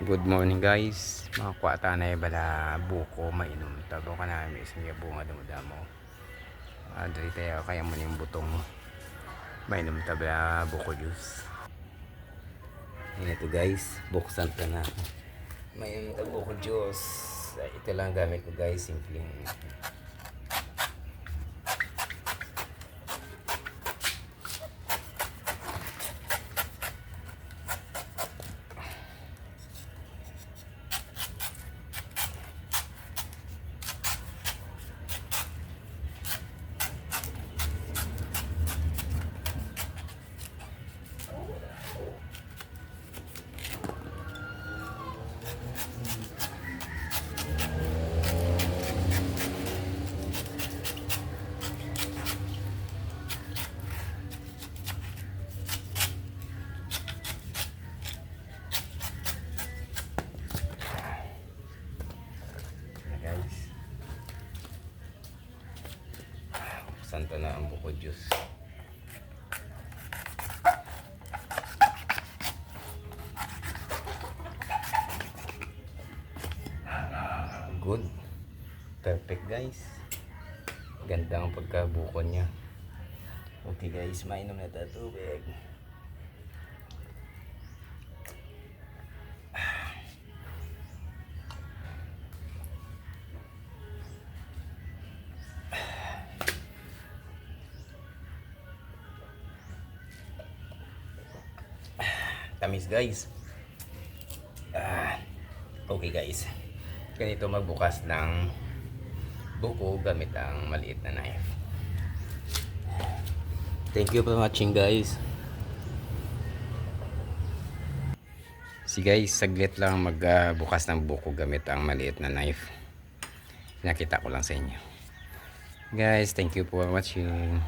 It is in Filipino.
Good morning guys. Mga kwata na bala buko mainom. Tabo ka namin isang bunga dumudamo. Ah, dali tayo kaya mo yung butong mainom tabla buko juice. Ito guys. Buksan ko na. Mainom ta buko juice. Ito lang gamit ko guys. Simpleng Ko na ang buko juice. Good. Perfect guys. Ganda ang pagkabuko niya. Okay guys, mainom na tayo tubig. Tamis guys. Ah, okay guys. Ganito magbukas ng buko gamit ang maliit na knife. Thank you for watching guys. Si guys, saglit lang magbukas ng buko gamit ang maliit na knife. Nakita ko lang sa inyo. Guys, thank you for watching.